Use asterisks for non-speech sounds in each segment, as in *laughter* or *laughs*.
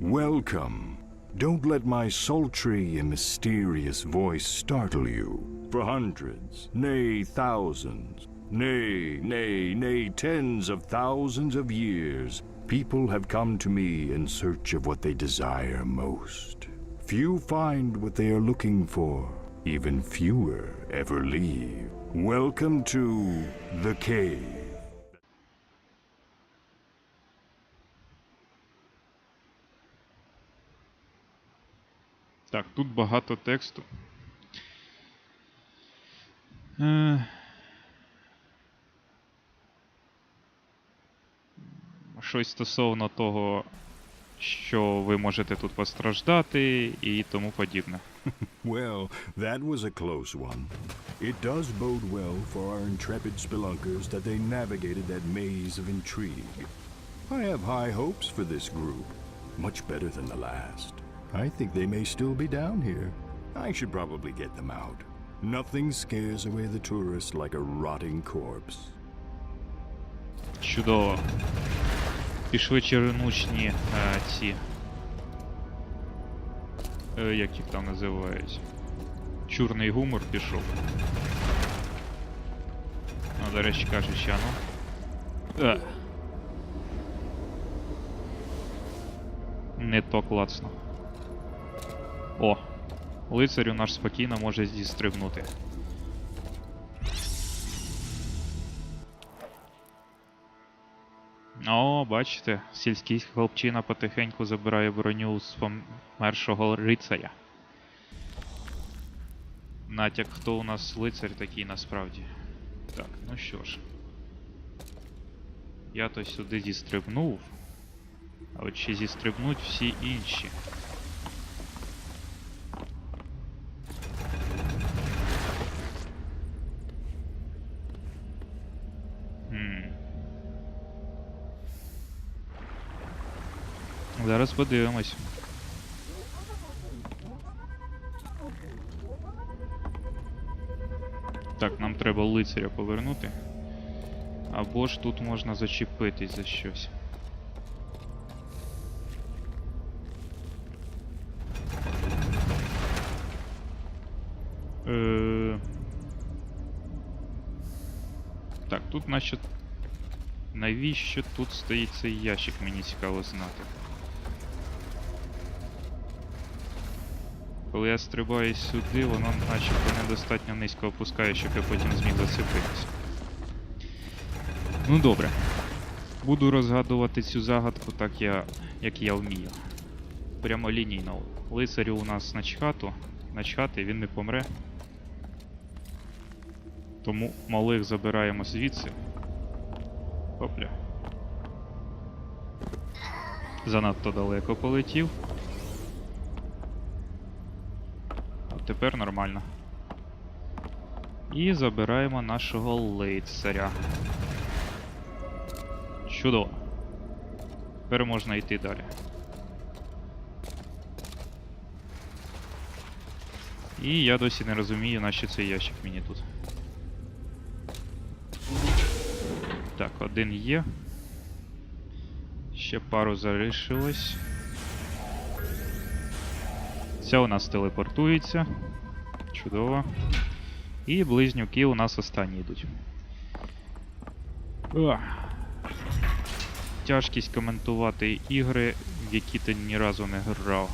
Welcome. Don't let my sultry and mysterious voice startle you. For hundreds, nay, thousands, nay, nay, nay, tens of thousands of years, people have come to me in search of what they desire most. Few find what they are looking for, even fewer ever leave. Welcome to the cave. Так, тут багато тексту. Е... Щось стосовно того, що ви можете тут постраждати і тому подібне. Well, that was a close one. It does bode well for our intrepid spelunkers that they navigated that maze of intrigue. I have high hopes for this group, much better than the last. I think they may still be down here. I should probably get them out. Nothing scares away the tourist like a rotting corpse. Чудово. Пішли чернучні е, ці. Е, як їх там називають? Чорний гумор пішов. Ну, до речі, кажучи, а ну. Е. Не то класно. О! Лицарю наш спокійно може зістрибнути. О, бачите, сільський хлопчина потихеньку забирає броню з помершого рицаря. Натяк, хто у нас лицар такий насправді. Так, ну що ж. Я то сюди зістрибнув. А от чи зістрибнуть всі інші? Зараз подивимось. Так, нам треба лицаря повернути. Або ж тут можна зачепитись за щось. Е... Так, тут наче. Навіщо тут стоїть цей ящик, мені цікаво знати. Коли я стрибаю сюди, воно начебто недостатньо низько опускає, щоб я потім зміг зацепитися. Ну добре. Буду розгадувати цю загадку так, я, як я вмію. Прямолінійно. Лицарю у нас начхату. Начхати, він не помре. Тому малих забираємо звідси. Опля. Занадто далеко полетів. Тепер нормально. І забираємо нашого лицаря. Чудово. Тепер можна йти далі. І я досі не розумію, нащо цей ящик мені тут. Так, один є. Ще пару залишилось. Ця у нас телепортується. Чудово. І близнюки у нас останні йдуть. Ах. Тяжкість коментувати ігри, в які ти ні разу не грав.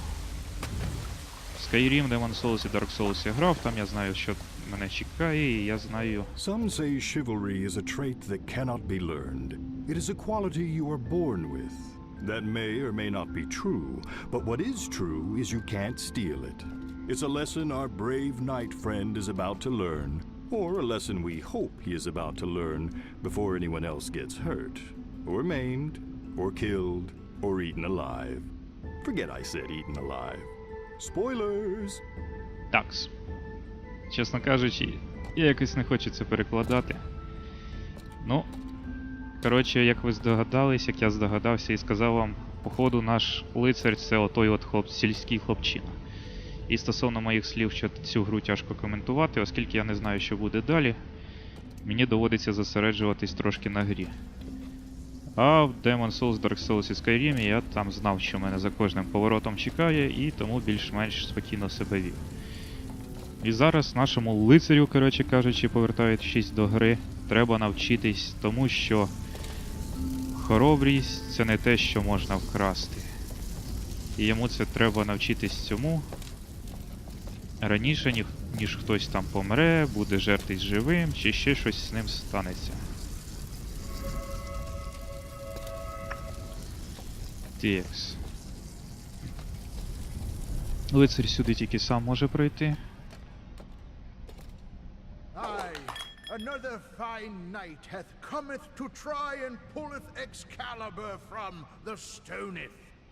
Skyrim, Demon Souls і Dark Souls я грав, там я знаю, що мене чекає, і я знаю. Some say chivalry is a trait that cannot be learned. It is a quality you are born with. That may or may not be true, but what is true is you can't steal it. It's a lesson our brave knight friend is about to learn, or a lesson we hope he is about to learn before anyone else gets hurt, or maimed, or killed, or eaten alive. Forget I said eaten alive. Spoilers! Такс. Чесно кажучи, я якось не хочу це перекладати. Ну, коротше, як ви здогадались, як я здогадався і сказав вам, походу наш лицар це отой от хлоп, сільський хлопчина. І стосовно моїх слів, що цю гру тяжко коментувати, оскільки я не знаю, що буде далі, мені доводиться зосереджуватись трошки на грі. А в Demon Souls, Dark Souls і Skyrim я там знав, що мене за кожним поворотом чекає, і тому більш-менш спокійно себе вів. І зараз нашому лицарю, коротше кажучи, повертаючись до гри, треба навчитись тому, що хоробрість це не те, що можна вкрасти. І йому це треба навчитись цьому раніше, ніж, ніж хтось там помре, буде жертись живим, чи ще щось з ним станеться. Текс. Лицар сюди тільки сам може пройти. Another fine knight hath cometh to try and pulleth Excalibur from the stoneth.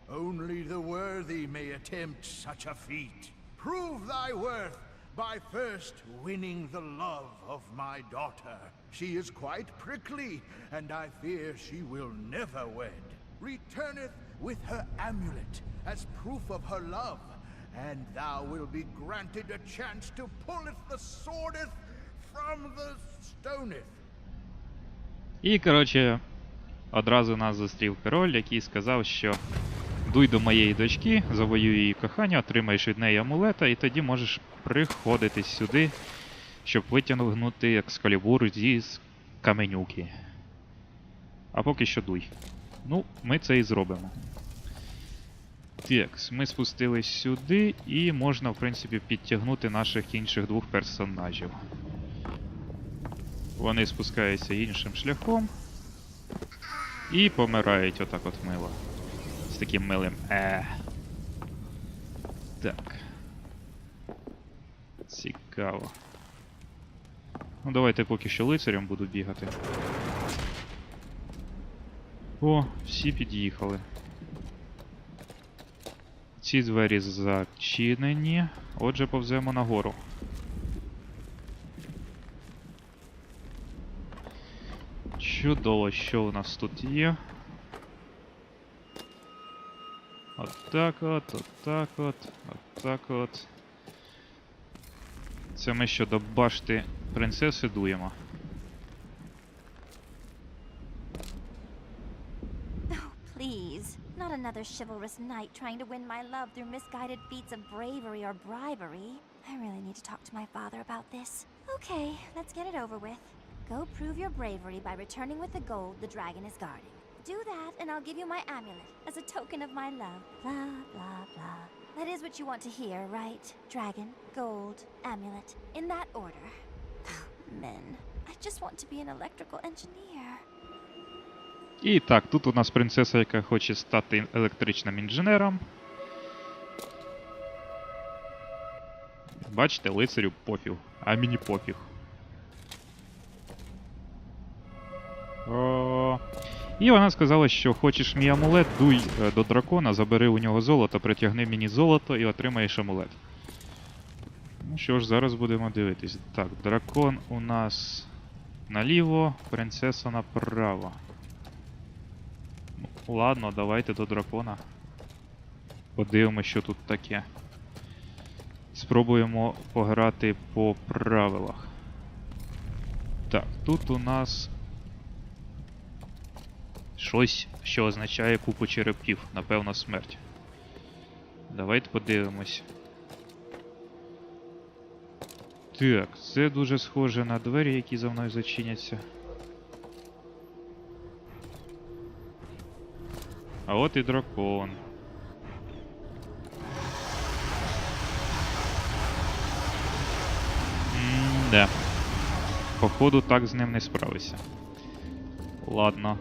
Only the worthy may attempt such a feat. Prove thy worth by first winning the love of my daughter. She is quite prickly, and I fear she will never wed. Returneth with her amulet as proof of her love, and thou will be granted a chance to pulleth the swordeth. І, коротше, одразу нас зустрів король, який сказав, що дуй до моєї дочки, завоюй її кохання, отримаєш від неї амулета, і тоді можеш приходити сюди, щоб витягнути екскалібур зі каменюки. А поки що дуй. Ну, ми це і зробимо. Так, ми спустились сюди, і можна, в принципі, підтягнути наших інших двох персонажів. Вони спускаються іншим шляхом. І помирають отак от мило. З таким милим е. Так. Цікаво. Ну, давайте поки що лицарем буду бігати. О, всі під'їхали. Ці двері зачинені. Отже, повземо нагору. Чудово, що у нас тут є. Отак от, отак от, отак от. Це ми що до башти принцеси дуємо. Oh, please. Not another chivalrous knight trying to win my love through misguided feats of bravery or bribery. I really need to talk to my father about this. Okay, let's get it over with. Go prove your bravery by returning with the gold the dragon is guarding. Do that, and I'll give you my amulet as a token of my love. Blah, blah, blah. That is what you want to hear, right? Dragon, gold, amulet. In that order. Men. I just want to be an electrical engineer. І так, тут у нас принцеса, яка хоче стати електричним інженером. Бачите, лицарю пофіг, а мені пофіг. І вона сказала, що хочеш мій амулет, дуй е, до дракона, забери у нього золото, притягни мені золото і отримаєш амулет. Ну що ж, зараз будемо дивитись. Так, дракон у нас наліво, принцеса направо. Ладно, давайте до дракона. Подивимося, що тут таке. Спробуємо пограти по правилах. Так, тут у нас щось, що означає купу черепків, напевно, смерть. Давайте подивимось. Так, це дуже схоже на двері, які за мною зачиняться. А от і дракон. М-да. Походу так з ним не справишся. Ладно.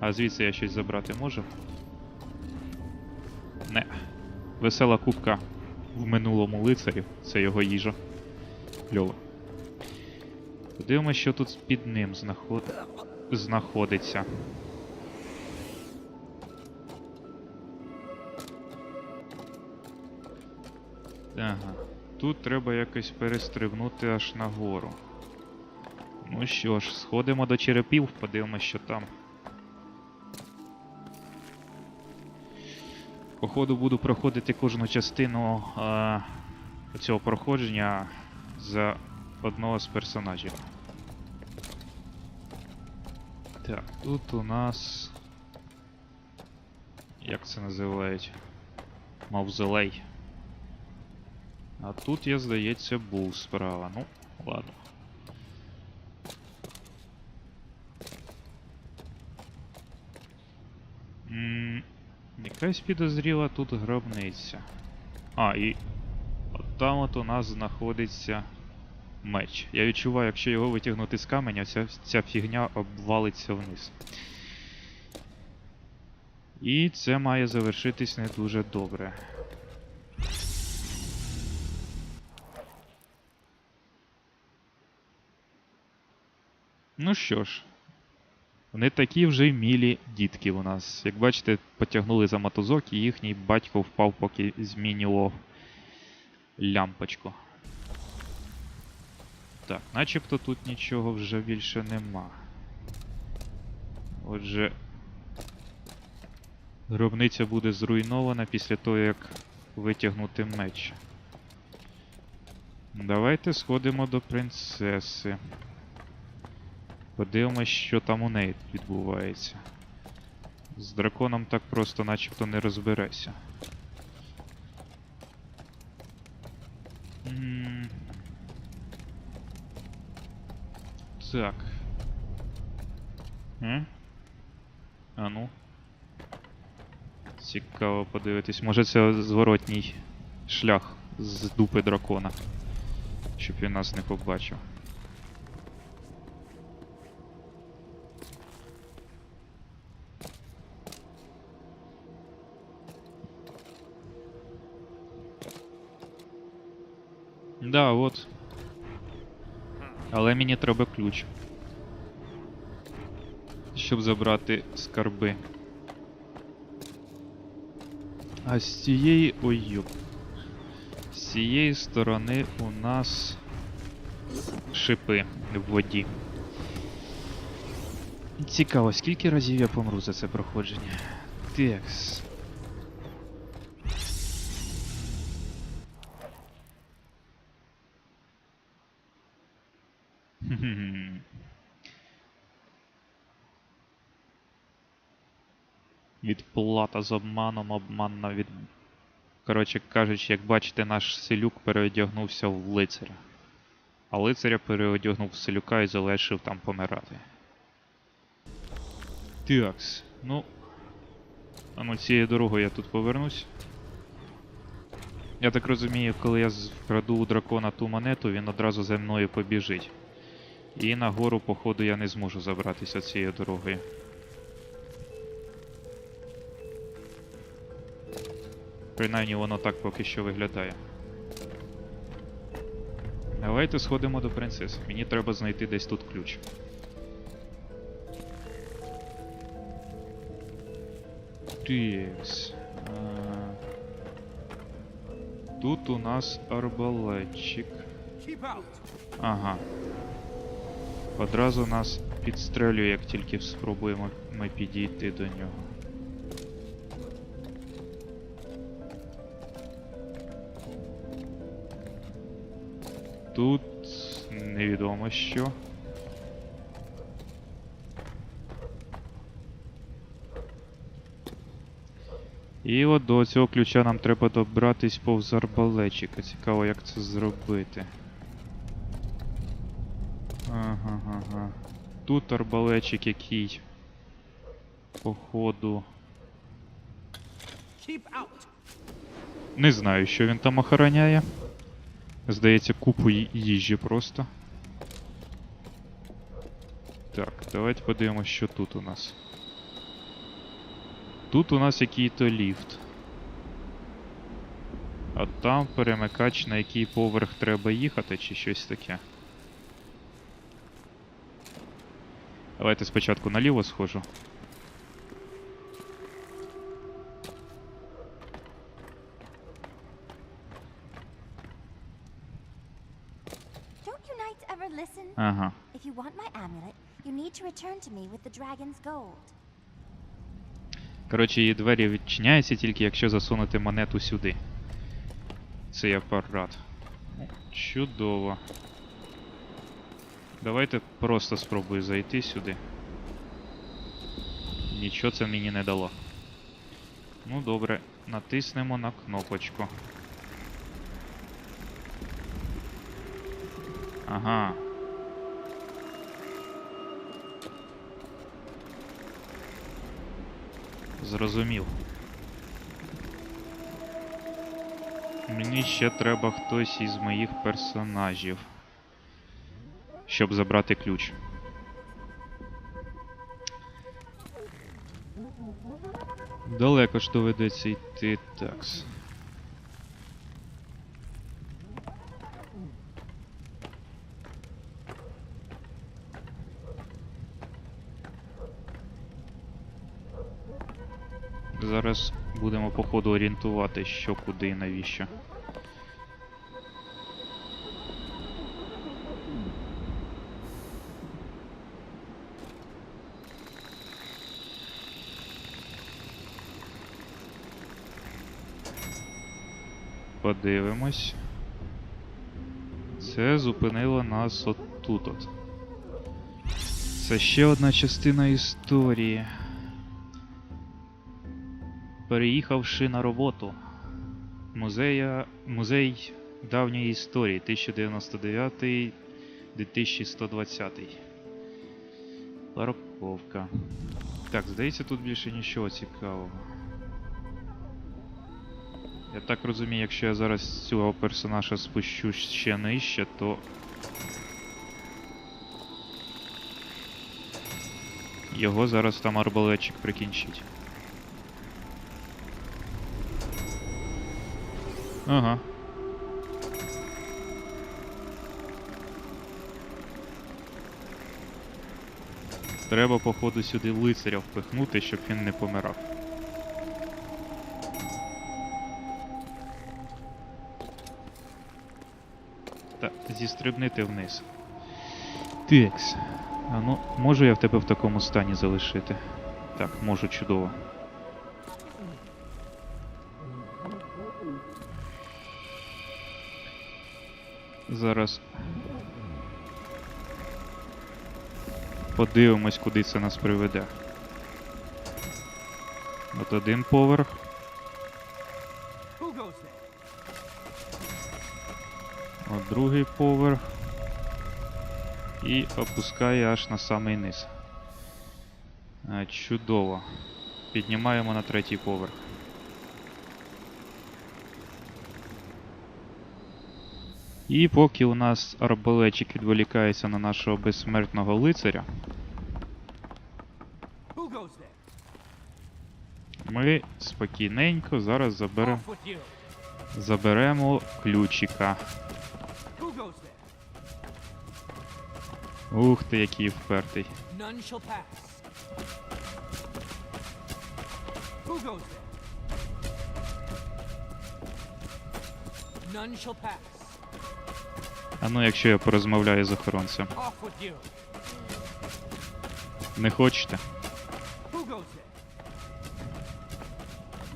А звідси я щось забрати можу? Не. Весела кубка в минулому лицарів. Це його їжа. Кльово. Подивимось, що тут під ним знаход... знаходиться. Ага. Тут треба якось перестрибнути аж нагору. Ну що ж, сходимо до черепів, подивимось, що там. Походу буду проходити кожну частину е, цього проходження за одного з персонажів. Так, тут у нас. Як це називають? Мавзолей. А тут, я, здається, був справа. Ну, ладно. Якась підозріла тут гробниця. А, і от там от у нас знаходиться меч. Я відчуваю, якщо його витягнути з каменя, ця, ця фігня обвалиться вниз. І це має завершитись не дуже добре. Ну що ж, вони такі вже й мілі дітки у нас. Як бачите, потягнули за мотузок і їхній батько впав, поки змінював лямпочку. Так, начебто тут нічого вже більше нема. Отже, гробниця буде зруйнована після того, як витягнути меч. Давайте сходимо до принцеси. Подивимось, що там у неї відбувається. З драконом так просто начебто не розберешся. Так. М? А ну. Цікаво подивитись. Може це зворотній шлях з дупи дракона. Щоб він нас не побачив. Да, от. Але мені треба ключ. Щоб забрати скарби. А з цієї. Ой йоп. З цієї сторони у нас шипи в воді. Цікаво, скільки разів я помру за це проходження. Текс. *laughs* Відплата з обманом, обман на від. Коротше кажучи, як бачите, наш селюк переодягнувся в лицаря. А лицаря переодягнув в селюка і залишив там помирати. Такс. Ну. А ну цією дорогою я тут повернусь. Я так розумію, коли я вкраду у дракона ту монету, він одразу за мною побіжить. І нагору, походу, я не зможу забратися цією дорогою. Принаймні воно так поки що виглядає. Давайте сходимо до принцеси. Мені треба знайти десь тут ключ. Тікс. Тут у нас арбалетчик. Ага. Одразу нас підстрелює, як тільки спробуємо ми підійти до нього. Тут невідомо що. І от до цього ключа нам треба добратись повз арбалетчика. Цікаво, як це зробити. Ага, ага. Тут арбалетчик який. Походу. Не знаю, що він там охороняє. Здається, купу їжі просто. Так, давайте подивимось, що тут у нас. Тут у нас який-то ліфт. А там перемикач, на який поверх треба їхати, чи щось таке. Давайте спочатку наліво схожу. Ага. If you want my amulet, you need to return to me with the dragon's gold. Коротше, її двері відчиняються тільки якщо засунути монету сюди. Цей апарат. Чудово. Давайте просто спробую зайти сюди. Нічого це мені не дало. Ну добре, натиснемо на кнопочку. Ага. Зрозумів. Мені ще треба хтось із моїх персонажів, щоб забрати ключ. Далеко ж доведеться йти такс. Зараз будемо по ходу орієнтувати, що куди і навіщо. Подивимось. Це зупинило нас отут от. Це ще одна частина історії. Переїхавши на роботу. Музея, музей давньої історії 1099-2120. Парковка. Так, здається, тут більше нічого цікавого. Я так розумію, якщо я зараз цього персонажа спущу ще нижче, то. Його зараз там арбалетчик прикінчить. Ага. Треба, походу, сюди лицаря впихнути, щоб він не помирав. Зістрибнити вниз. Текс. А ну, можу я в тебе в такому стані залишити? Так, можу чудово. Зараз. Подивимось, куди це нас приведе. От один поверх. Другий поверх. І опускає аж на самий низ. Е, Чудово. Піднімаємо на третій поверх. І поки у нас арбалетчик відволікається на нашого безсмертного лицаря, ми спокійненько зараз заберемо заберемо ключика. Ух ти, який впертий. А ну, якщо я порозмовляю з охоронцем. Не хочете?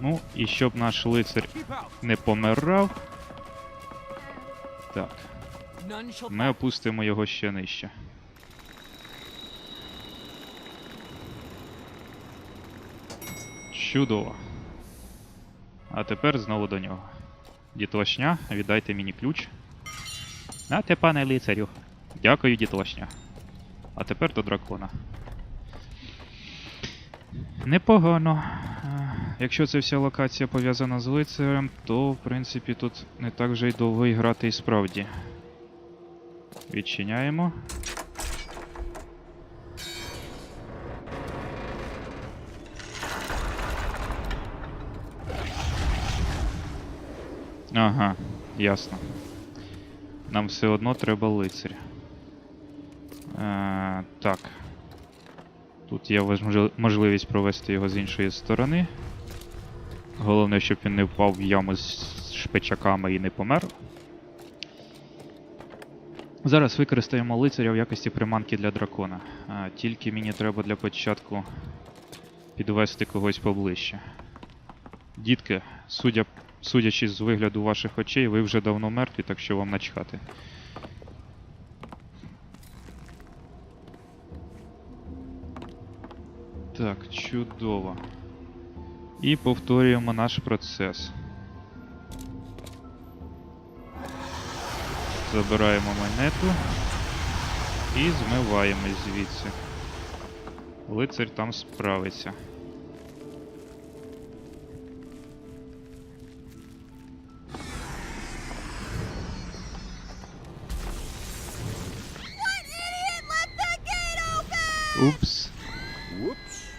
Ну, і щоб наш лицар не помирав. Так, ми опустимо його ще нижче. Чудово. А тепер знову до нього. Дітлашня, віддайте мені ключ. Нате, пане лицарю. Дякую, дітлашня. А тепер до дракона. Непогано. Якщо ця вся локація пов'язана з лицарем, то в принципі тут не так вже й довго і грати і справді. Відчиняємо. Ага, ясно. Нам все одно треба лицарь. Е, так. Тут є можливість провести його з іншої сторони. Головне, щоб він не впав в яму з шпичаками і не помер. Зараз використаємо лицаря в якості приманки для дракона. А, тільки мені треба для початку підвести когось поближче. Дітки, судя, судячи з вигляду ваших очей, ви вже давно мертві, так що вам начхати. Так, чудово. І повторюємо наш процес. Забираємо монету і змиваємось звідси. Лицар там справиться. Упс. Whoops.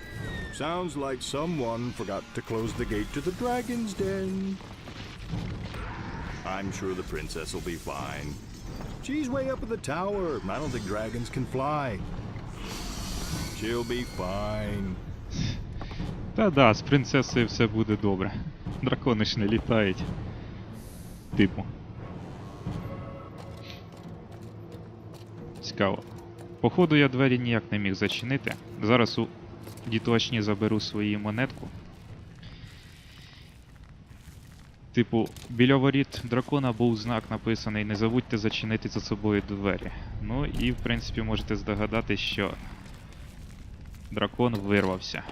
Sounds like someone forgot to close the gate to the dragon's den. I'm sure the princess will be fine. She's way up in the tower. I don't think dragons can fly. She'll be fine. *sighs* Та-да, з принцесою все буде добре. Дракони ж не літають. Типу. Цікаво. Походу я двері ніяк не міг зачинити. Зараз у діточні заберу свою монетку. Типу, біля воріт дракона був знак написаний Не забудьте зачинити за собою двері. Ну і в принципі можете здогадатись, що дракон вирвався.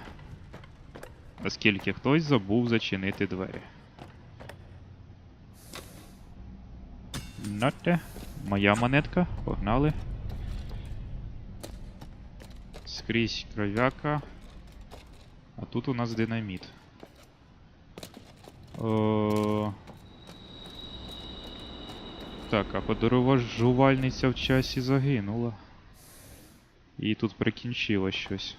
Оскільки хтось забув зачинити двері. Ноте. Моя монетка. Погнали. Скрізь кров'яка. А тут у нас динаміт. О... Так, а подорожувальниця в часі загинула. І тут прикінчило щось.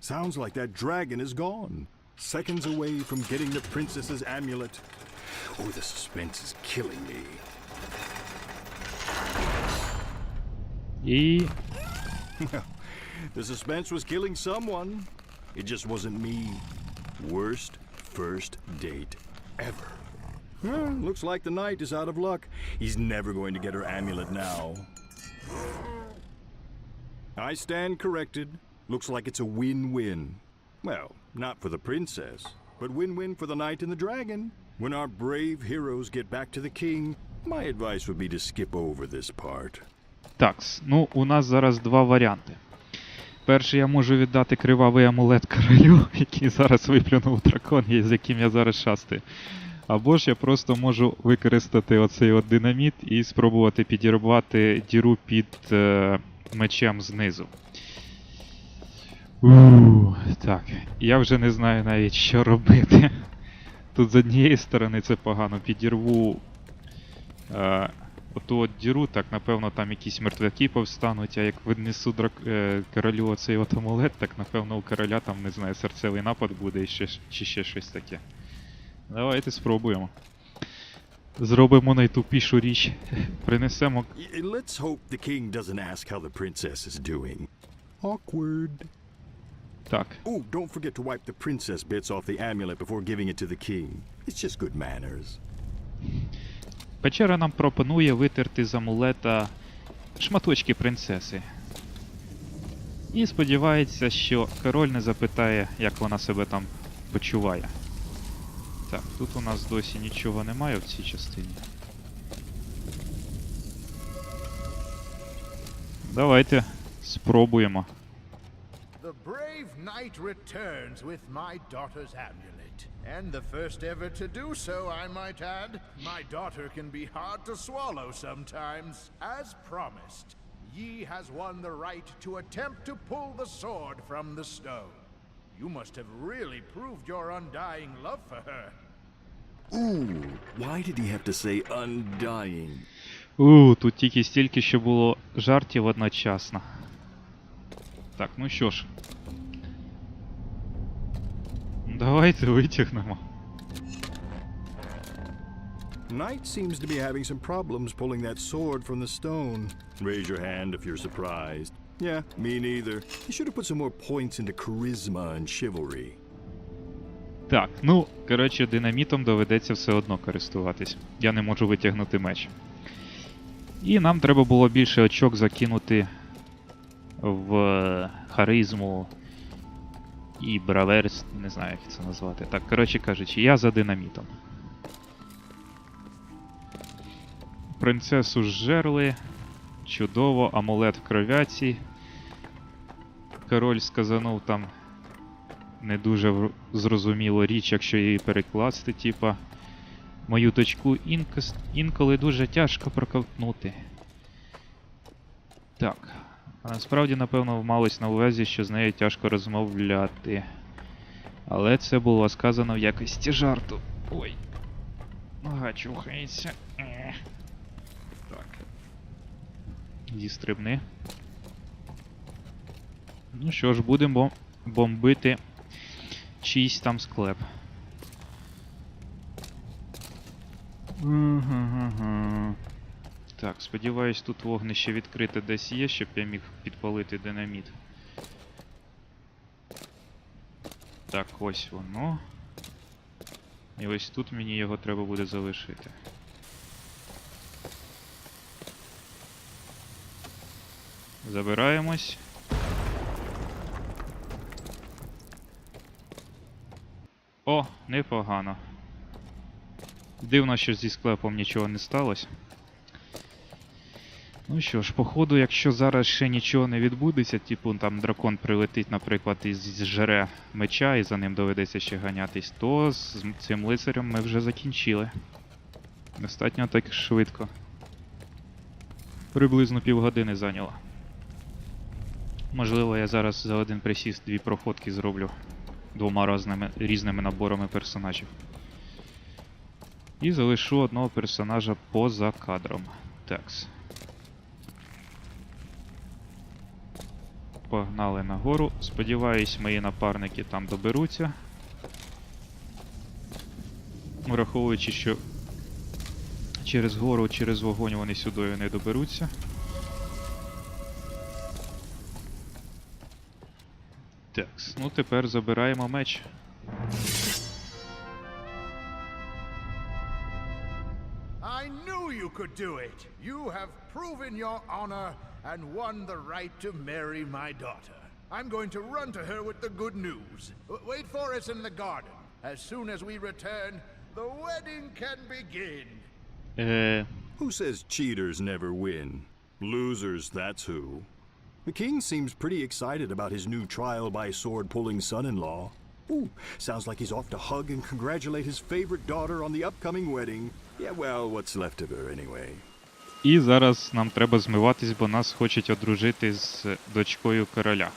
Sounds like that dragon is gone. Seconds away from getting the princess's amulet. Oh, the suspense is killing me. І *laughs* The suspense was killing someone. It just wasn't me. Worst first date ever. Well, looks like the knight is out of luck. He's never going to get her amulet now. I stand corrected. Looks like it's a win-win. Well, not for the princess, but win-win for the knight and the dragon. When our brave heroes get back to the king, my advice would be to skip over this part. Такс. Ну, у нас зараз два варіанти. Перший я можу віддати кривавий амулет королю, *laughs* який зараз виплюнув дракон, з яким я зараз шастаю. Або ж я просто можу використати оцей от динаміт і спробувати підірвати діру під е, мечем знизу. Ууу, так. Я вже не знаю навіть, що робити. *laughs* Тут з однієї сторони це погано. Підірву е, оту от діру, так напевно там якісь мертвяки повстануть, а як віднесу драк... е, королю оцей от амулет, так напевно у короля там, не знаю, серцевий напад буде і ще, чи ще щось таке. Давайте спробуємо. Зробимо найтупішу річ. Принесемо. Y- Let's hope the king doesn't ask how the princess is doing. Awkward. Так. Oh, don't forget to wipe the princess bits off the amulet before giving it to the king. It's just good manners. Печера нам пропонує витерти з амулета шматочки принцеси. І сподівається, що король не запитає, як вона себе там почуває. Так, тут у нас досі нічого немає в цій частині. Давайте спробуємо. The brave knight returns with my daughter's amulet. And the first ever to do so, I might add. My daughter can be hard to swallow sometimes. As promised, Yi has won the right to attempt to pull the sword from the stone. You must have really proved your undying love for her. Ooh, why did he have to say undying? У, тут тільки стільки, що було жартів одночасно. Так, ну що ж. Давайте витягнемо. Knight seems to be having some problems pulling that sword from the stone. Raise your hand if you're surprised. Yeah, me neither. You should have put some more points into charisma and chivalry. Так, ну, коротше, динамітом доведеться все одно користуватись. Я не можу витягнути меч. І нам треба було більше очок закинути в е, харизму і браверс, не знаю, як це назвати. Так, коротше кажучи, я за динамітом. Принцесу зжерли. Чудово, амулет в кровяці. король сказанув там не дуже зрозуміло річ, якщо її перекласти, типа. Мою інкос- інколи дуже тяжко проковтнути. Так. Насправді, напевно, малось на увазі, що з нею тяжко розмовляти. Але це було сказано в якості жарту. Ой. Нога чухається. Так. Зістрибни. Ну що ж, будемо бомбити чийсь там склеп. Мгм-гм-гм. Так, сподіваюсь, тут вогнище відкрите десь є, щоб я міг підпалити динаміт. Так, ось воно. І ось тут мені його треба буде залишити. Забираємось. О, непогано. Дивно, що зі склепом нічого не сталося. Ну що ж, походу, якщо зараз ще нічого не відбудеться, типу там дракон прилетить, наприклад, і зжере меча, і за ним доведеться ще ганятись, то з цим лицарем ми вже закінчили. Достатньо так швидко. Приблизно півгодини зайняло. Можливо, я зараз за один присіст дві проходки зроблю двома разними, різними наборами персонажів. І залишу одного персонажа поза кадром. Такс. Погнали нагору. Сподіваюсь, мої напарники там доберуться. Враховуючи, що через гору, через вогонь вони сюди не доберуться. Так, ну тепер забираємо меч. Could do it. You have proven your honor and won the right to marry my daughter. I'm going to run to her with the good news. W- Wait for us in the garden. As soon as we return, the wedding can begin. Е, Who says cheaters never win? Losers, that's who. The king seems pretty excited about his new trial by sword pulling son in law. Ooh, sounds like he's off to hug and congratulate his favorite daughter on the upcoming wedding. Yeah, well, what's left of her anyway. і зараз нам треба змиватись, бо нас хочуть одружити з дочкою короля.